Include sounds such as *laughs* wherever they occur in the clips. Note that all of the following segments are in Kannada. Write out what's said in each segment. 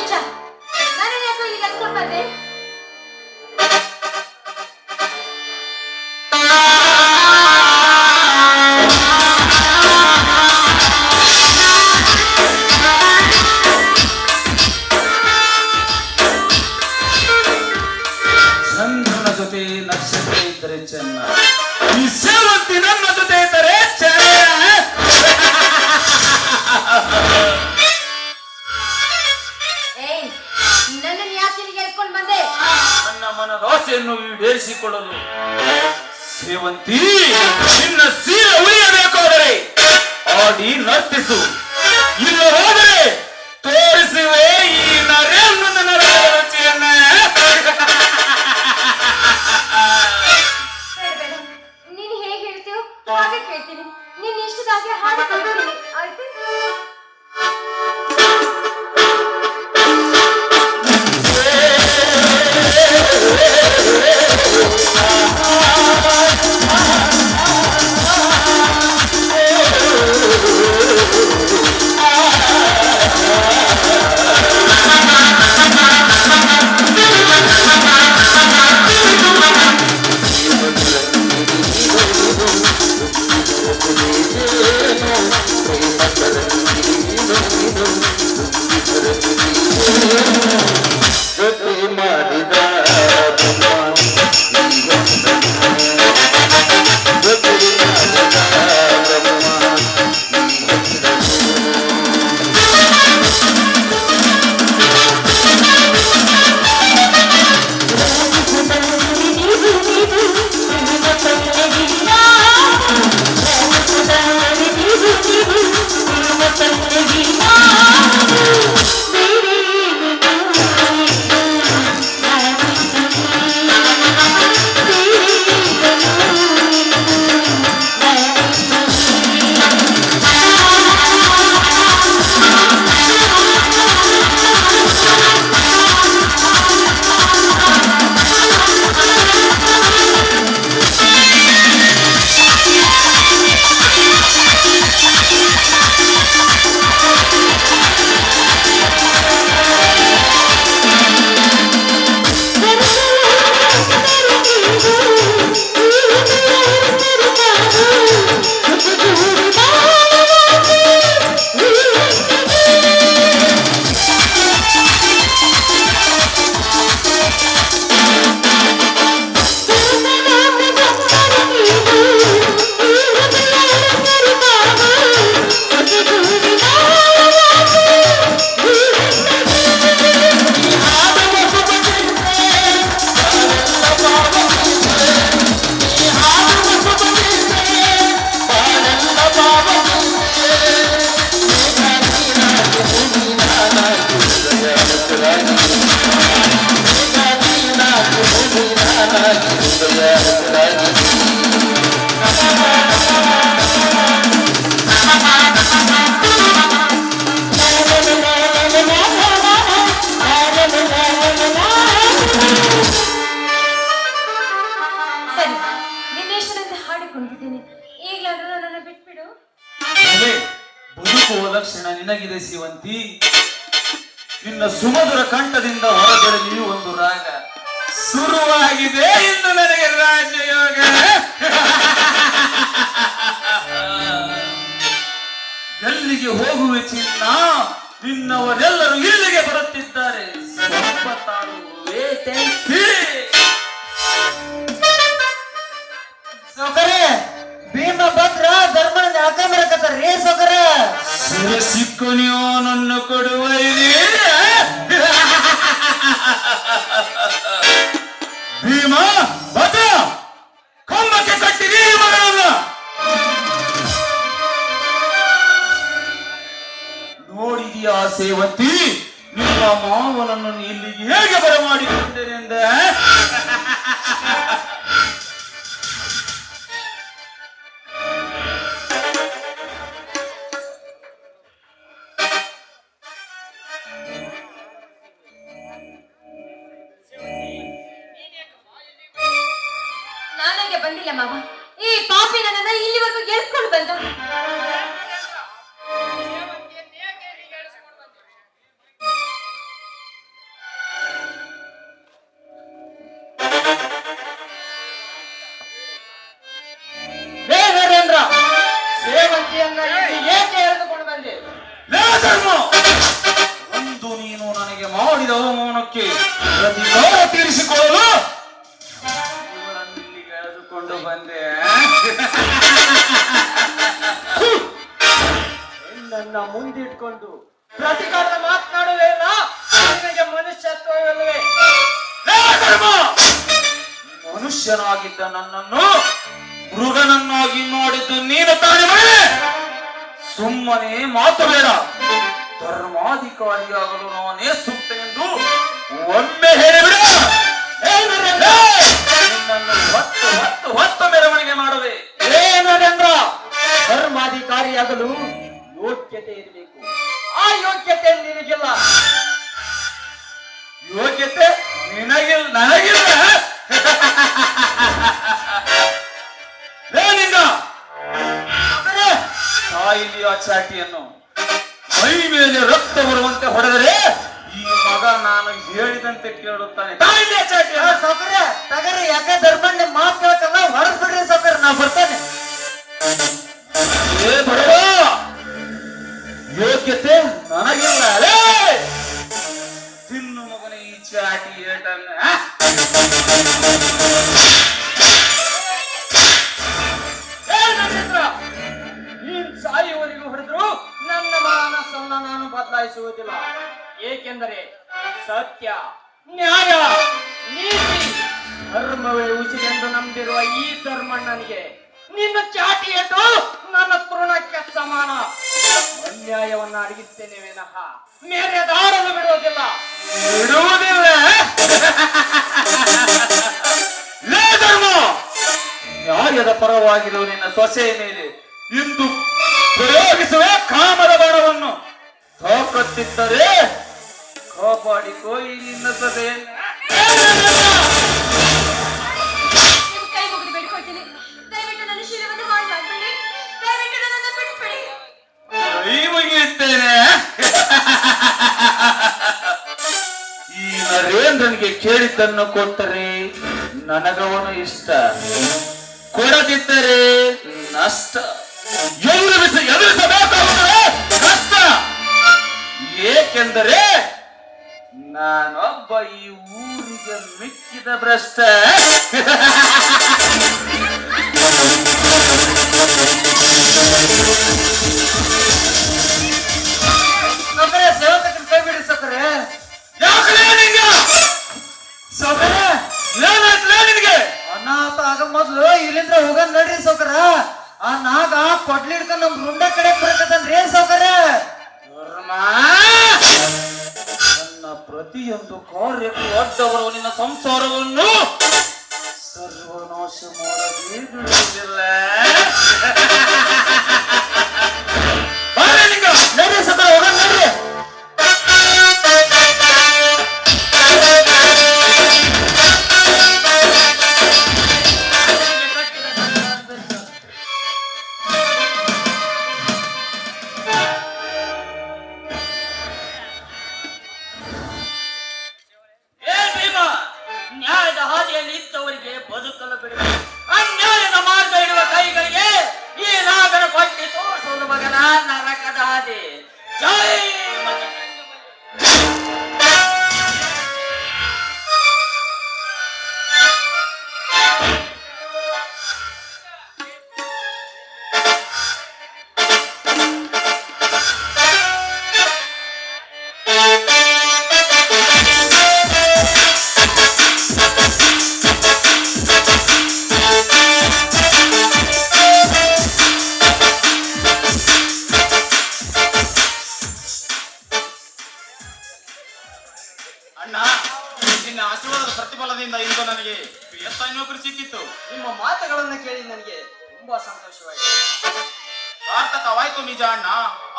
ನೀಚ ನನ್ನ ಎತ್ಕೊಂಡು ಬಂದೆ. ನನ್ನ ಮನದ ಆಸೆಯನ್ನು ಈಡೇರಿಸಿಕೊಳ್ಳಲು ಸೇವಂತಿ ನಿನ್ನ ಸೀರೆ ಉಳಿಯಬೇಕಾದರೆ ಆಡಿ ನರ್ತಿಸು. ಇಲ್ಲ ಹೋದರೆ ತೋರಿಸುವೆ ಈ ನರೇಂದ್ರ ನರ ರುಚಿಯನ್ನ ಬೇಡ. ಹೇಗೆ ಹೇಳ್ತೀಯೋ ಹಾಗೆ ಕೇಳ್ತೀನಿ. ನೀನ್ ಇಷ್ಟದಾಗೆ ಕಲಿತೀನಿ ಆಯ್ತು? ಲಕ್ಷಣ ಸಿವಂತಿ ನಿನ್ನ ಸುಮಧುರ ಕಂಠದಿಂದ ಹೊರಬರಲಿ ಒಂದು ರಾಗ. ಶುರುವಾಗಿದೆ ಇನ್ನು ನನಗೆ ರಾಜಯೋಗ. ಎಲ್ಲಿಗೆ ಹೋಗುವೆ ಚಿನ್ನ? ನಿನ್ನವರೆಲ್ಲರೂ ಇಲ್ಲಿಗೆ ಬರುತ್ತಿದ್ದಾರೆ. ತೆಂಕಿ. ಸೌಕರ್ಯ. ಭೀಮ ಭದ್ರ ಧರ್ಮನ ಹಾಕಂಬರಕತ್ತಾರ ರೇ ಸೌಕರ್ಯ. ಶಿರಸಿಕ್ಕು ನೀವು ನನ್ನ ಕೊಡುವ ಭೀಮ ಬದ ಕಂಬಕ್ಕೆ ಕಟ್ಟಿರಿ ಮಗಳನ್ನ! ನೋಡಿದೀಯಾ ಸೇವಂತಿ, ನಿಮ್ಮ ಮಾವನನ್ನು ಇಲ್ಲಿಗೆ ಹೇಗೆ ಬರಮಾಡಿಕೊಂಡೇನೆಂದ? ಇಲ್ಲಿ ಏಕೆ ಎಳೆದುಕೊಂಡು ಬಂದೆ? ಒಂದು ನೀನು ನನಗೆ ಮಾಡಿದ ಅವಮಾನಕ್ಕೆ ಪ್ರತಿಕಾರ ತೀರಿಸಿಕೊಳ್ಳಲು ಇಲ್ಲಿಗೆ ಎಳೆದುಕೊಂಡು ಬಂದೆ. ನನ್ನ ಮುಂದಿಟ್ಕೊಂಡು ಪ್ರತಿಕಾರದ ಮಾತನಾಡುವೇನ ನಿನಗೆ ಮನುಷ್ಯತ್ವವಿಲ್ಲವೇ? ಮನುಷ್ಯನಾಗಿದ್ದ ನನ್ನನ್ನು ಮೃಗನನ್ನಾಗಿ ಮಾಡಿದ್ದು ನೀನು ತಾನೇ ಸುಮ್ಮನೆ ಮಾತು ಬೇಡ. ಧರ್ಮಾಧಿಕಾರಿಯಾಗಲು ನಾನೇ ಸೂಕ್ತ ಎಂದು ಒಮ್ಮೆ ಹೇಳಿಬಿಡ! ನಿನ್ನನ್ನು ಹೊತ್ತು ಹೊತ್ತು ಹೊತ್ತು ಮೆರವಣಿಗೆ ಮಾಡುವೆ ಏ ನರೇಂದ್ರ ಧರ್ಮಾಧಿಕಾರಿಯಾಗಲು ಯೋಗ್ಯತೆ ಇರಬೇಕು. ಆ ಯೋಗ್ಯತೆ ನಿನಗಿಲ್ಲ. ಯೋಗ್ಯತೆ ನಿನಗಿಲ್ಲ ನನಗಿಲ್ಲ. *laughs* ತಾಯಿಲಿಯ ಚಾಟಿಯನ್ನು ಮೈ ಮೇಲೆ ರಕ್ತ ಬರುವಂತೆ ಹೊಡೆದರೆ ಈ ಮಗ ನಾನು ಹೇಳಿದಂತೆ ಕೇಳುತ್ತಾನೆ. ತಾಯಿಲಿಯ ಚಾಟಿ ಸೌಕರ್ಯ ತಗರಿ ಯಾಕೆ ಧರ್ಮಣ್ಣ ಮಾತು ಕೇಳ್ಕಲ್ಲ ಹೊರಗ್ ಬಿಡ್ರಿ ಸೌಕರ್ಯ ನಾ ಬರ್ತಾನೆ. ಏ ಬಡವ ಯೋಗ್ಯತೆ ನನಗಿಲ್ಲ. ಏಕೆಂದರೆ ಸತ್ಯ ನ್ಯಾಯ. ನೀತಿ. ಧರ್ಮವೇ ಉಚಿತೆಂದು ನಂಬಿರುವ ಈ ಧರ್ಮಣ್ಣನಿಗೆ ನಿನ್ನ ಚಾಟಿ ನನ್ನ ತೃಣಕ್ಕೆ ಸಮಾನ. ಅನ್ಯಾಯವನ್ನ ಅಡಗಿಸ್ತೇನೆ ವಿನಃ. ಮೇರೆ ದಾರನ್ನು ಬಿಡುವುದಿಲ್ಲ. ಬಿಡುವುದಿಲ್ಲ. *laughs* ನ್ಯಾಯದ ಪರವಾಗಿರುವ ನಿನ್ನ ಸೊಸೆಯ ಮೇಲೆ ಇಂದು ಪ್ರಯೋಗಿಸುವ ಕಾಮದ ಬಾಣವನ್ನು. ತಾಕತ್ತಿದ್ದರೆ ಕಾಪಾಡಿಕೋ ಈ ನಿನ್ನ ನಿಮ್ ಕೈ ಮುಗಿಯುತ್ತೇನೆ ಈ ನರೇಂದ್ರನಿಗೆ ಕೇಳಿದ್ದನ್ನು ಕೊಟ್ಟರೆ ನನಗವನು ಇಷ್ಟ. ಕೊಡದಿದ್ದರೆ ನಷ್ಟ. ಎದುರಿಸ ಎದುರಿಸಬೇಕಾಗುತ್ತದೆ. ಕಷ್ಟ. ಏಕೆಂದರೆ ನಾನೊಬ್ಬ ಈ ಊರಿಗೆ ಮಿಕ್ಕಿದ ಭ್ರಷ್ಟ. ಸೌಕರ್ಯ *laughs* ಅಣ್ಣ, ನಿನ್ನ ಆಶೀರ್ವಾದದ ಪ್ರತಿಫಲದಿಂದ ಇಂದು ನನಗೆ ಎಸ್ ಐ ನೌಕರಿ ಸಿಕ್ಕಿತ್ತು. ನಿಮ್ಮ ಮಾತುಗಳನ್ನು ಕೇಳಿ ನನಗೆ ತುಂಬಾ ಸಂತೋಷವಾಗಿದೆ ಸಾರ್ಥಕವಾಯ್ತು ನಿಜ ಅಣ್ಣ.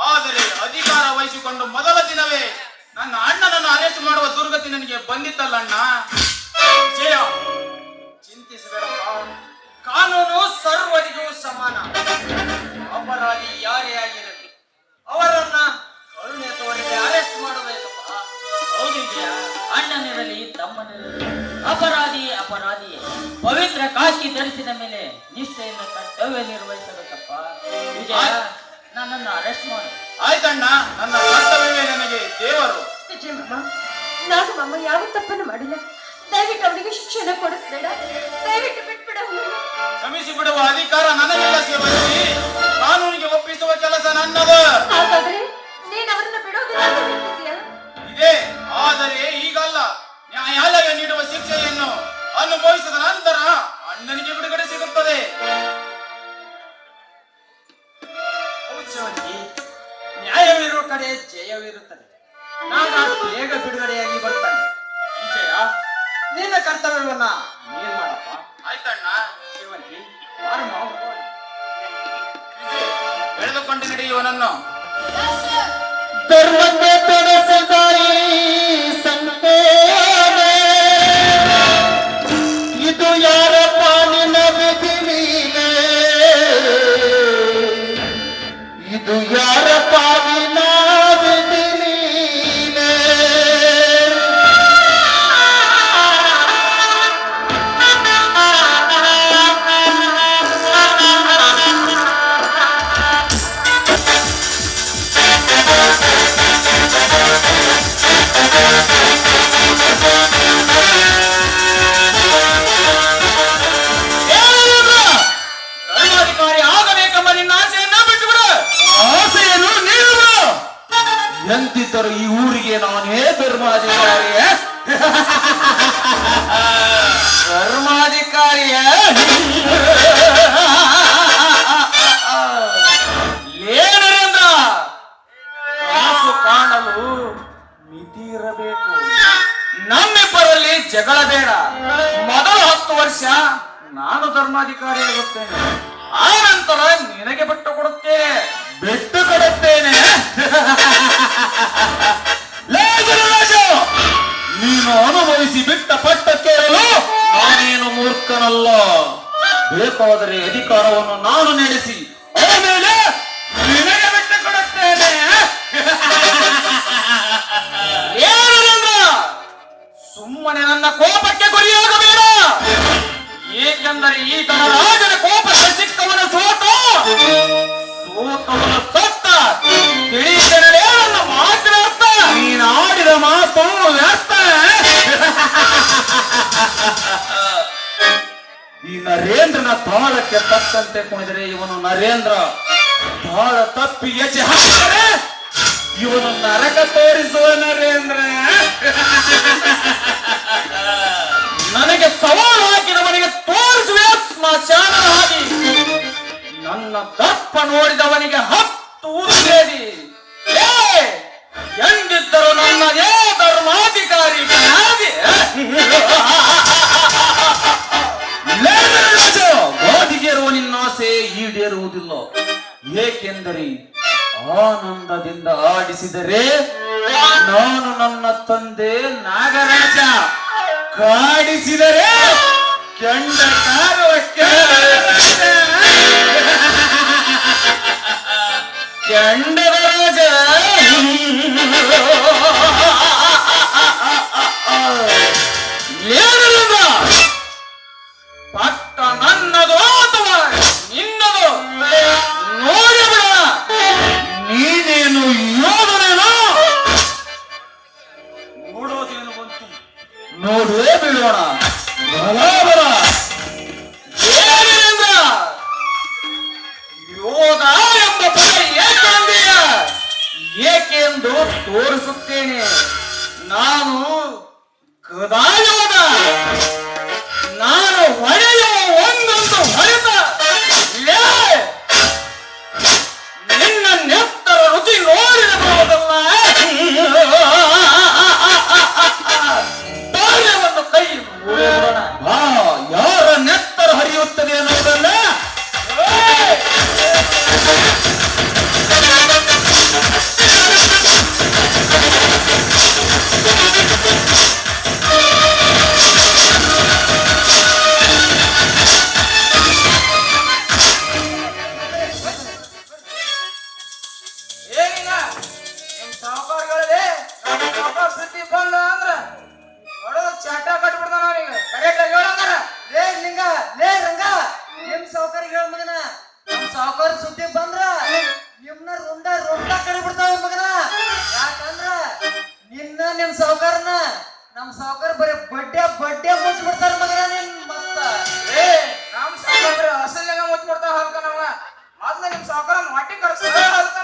ಆದರೆ ಅಧಿಕಾರ ವಹಿಸಿಕೊಂಡು ಮೊದಲ ದಿನವೇ ನನ್ನ ಅಣ್ಣನನ್ನು ಅರೆಸ್ಟ್ ಮಾಡುವ ದುರ್ಗತಿ ನನಗೆ ಬಂದಿತ್ತಲ್ಲ ಅಣ್ಣ. ಜಯ ಚಿಂತಿಸಬೇಡಪ್ಪ. ಕಾನೂನು ಸರ್ವರಿಗೂ ಸಮಾನ. ಅಪರಾಧಿ ಯಾರೇ ಆಗಿರಲಿ ತಮ್ಮನಿರಲಿ ಅಪರಾಧಿ ಅಪರಾಧಿ. ಪವಿತ್ರ ಕಾಶಿ ಧರಿಸಿದ ಮೇಲೆ ನಿಷ್ಠೆಯಿಂದ ಕರ್ತವ್ಯ ನಿರ್ವಹಿಸಬೇಕಪ್ಪ. ವಿಜಯ ನನ್ನನ್ನು ಅರೆಸ್ಟ್ ಮಾಡು. ಆಯ್ತಣ್ಣ ನನ್ನ ಕರ್ತವ್ಯವೇ ನನಗೆ ದೇವರು. ವಿಜಯಮ್ಮ ನಾನು ಅಮ್ಮ ಯಾವ ತಪ್ಪನ್ನು ಮಾಡಿಲ್ಲ. ದಯವಿಟ್ಟು ಅವನಿಗೆ ಶಿಕ್ಷಣ ಕೊಡಿಸ್ಬೇಡ. ದಯವಿಟ್ಟು ಬಿಟ್ಬಿಡ. ಕ್ಷಮಿಸಿ ಬಿಡುವ ಅಧಿಕಾರ ನನಗಿಲ್ಲ ಸೇವಕಿ ಕಾನೂನಿಗೆ ಒಪ್ಪಿಸುವ ಕೆಲಸ ನನ್ನದು. ಹಾಗಾದ್ರೆ ಕಾಣಲು ಮಿತಿ ಇರಬೇಕು ನಮ್ಮಿಬ್ಬರಲ್ಲಿ ಜಗಳ ಬೇಡ. ಮೊದಲ ಹತ್ತು ವರ್ಷ ನಾನು ಧರ್ಮಾಧಿಕಾರಿ ಆಗುತ್ತೇನೆ. ಆ ನಂತರ ನಿನಗೆ ಬಿಟ್ಟು ಕೊಡುತ್ತೇನೆ. ಬಿಟ್ಟು ಕೊಡುತ್ತೇನೆ. *laughs* ನೀನು ಅನುಭವಿಸಿ ಬಿಟ್ಟ ಪಟ್ಟ ಕೇಳಲು ನಾನೇನು ಮೂರ್ಖನಲ್ಲ. ಬೇಕಾದರೆ ಅಧಿಕಾರವನ್ನು ನಾನು ನಡೆಸಿ. ಆಮೇಲೆ ಏನರಿಂದ ಸುಮ್ಮನೆ ನನ್ನ ಕೋಪಕ್ಕೆ ಗುರಿಯಾಗಬೇಡ. ಏಕೆಂದರೆ ಈ ತನ ರಾಜನ ಕೋಪಕ್ಕೆ ಸಿಕ್ಕವನ ಸೋತು, ಸೋತವನ ಸತ್ತ ತಿಳಿದರೆ ನನ್ನ ಮಾತಿನ ಅರ್ಥ. ನೀನಾಡಿದ ಮಾತು ವ್ಯರ್ಥ. ಈ ನರೇಂದ್ರನ ತಾಳಕ್ಕೆ ತಕ್ಕಂತೆ ಕುಣಿದರೆ ಇವನು ನರೇಂದ್ರ, ತಾಳ ತಪ್ಪಿ ಹೆಜ್ಜೆ ಹಾಕಿದರೆ ಇವನು ನರಕ ತೋರಿಸುವ ನರೇಂದ್ರ ನನಗೆ ಸವಾಲು ಹಾಕಿದವನಿಗೆ ತೋರಿಸುವೆ ಸ್ಮಶಾನ ಹಾದಿ ನನ್ನ ದಪ್ಪ ನೋಡಿದವನಿಗೆ ಹತ್ತು ಏ, ಎಂದಿದ್ದರು ನನ್ನದೇ ಧರ್ಮಾಧಿಕಾರಿ ಗಾದಿಗೆರುವ ನಿನ್ನ ಆಸೆ ಈಡೇರುವುದಿಲ್ಲ ಏಕೆಂದರೆ ಆನಂದದಿಂದ ಆಡಿಸಿದರೆ ನಾನು ನನ್ನ ತಂದೆ ನಾಗರಾಜ ಕಾಡಿಸಿದರೆ ಕೆಂಡ ಕಾರುವ ಕೆಂಡರಾಜ. না ಸಾವುಕಾರ ಸುದ್ದಿ ಬಂದ್ರ ನಿಮ್ನ ರುಂಡ ರುಂಡ ಕಡೆ ಮಗನ. ಯಾಕಂದ್ರ ನಿನ್ನ ನಿಮ್ ಸಾವುಕಾರನ ನಮ್ ಸಾವುಕಾರ ಬರೀ ಬಡ್ಡೆ ಬಡ್ಡೆ ಮುಚ್ಚಿ ಬಿಡ್ತಾರ ಮಗನ ನಿನ್ ಮತ್ತ. ಏ, ನಮ್ ಸಾವುಕಾರ ಅಸಲ್ಯಾಗ ಮುಚ್ಚಿ ಬಿಡ್ತಾವ ಹಲ್ಕ ನಾವ ಮೊದ್ಲ ನಿಮ್ ಸಾವುಕಾರ ಹೊಟ್ಟಿ ಕರ್ಸ್ತಾರ